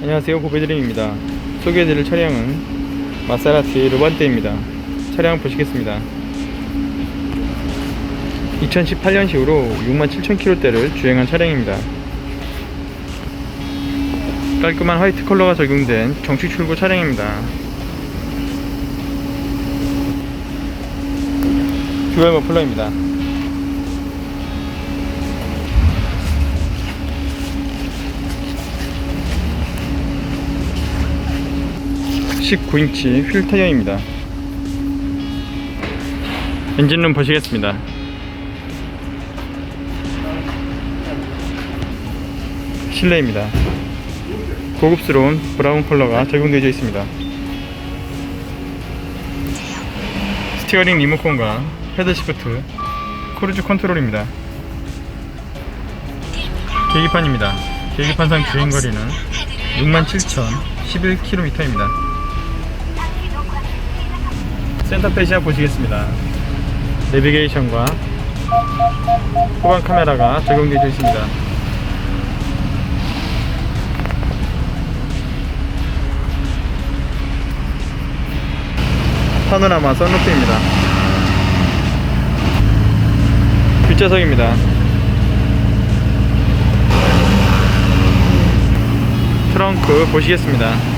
안녕하세요 고배드림입니다. 소개해드릴 차량은 마세라티 루반테입니다. 차량 보시겠습니다. 2018년식으로 67,000km대를 주행한 차량입니다. 깔끔한 화이트 컬러가 적용된 정식 출고 차량입니다. 듀얼 머플러입니다 19인치 휠 타이어입니다. 엔진룸 보시겠습니다. 실내입니다. 고급스러운 브라운 컬러가 적용되어 있습니다. 스티어링 리모컨과 헤드 시프트, 크루즈 컨트롤입니다. 계기판입니다. 계기판상 주행거리는 67,011km입니다. 센터페시아 보시겠습니다. 내비게이션과 후방 카메라가 적용되어 있습니다. 파노라마 선루프입니다. 뒷좌석입니다. 트렁크 보시겠습니다.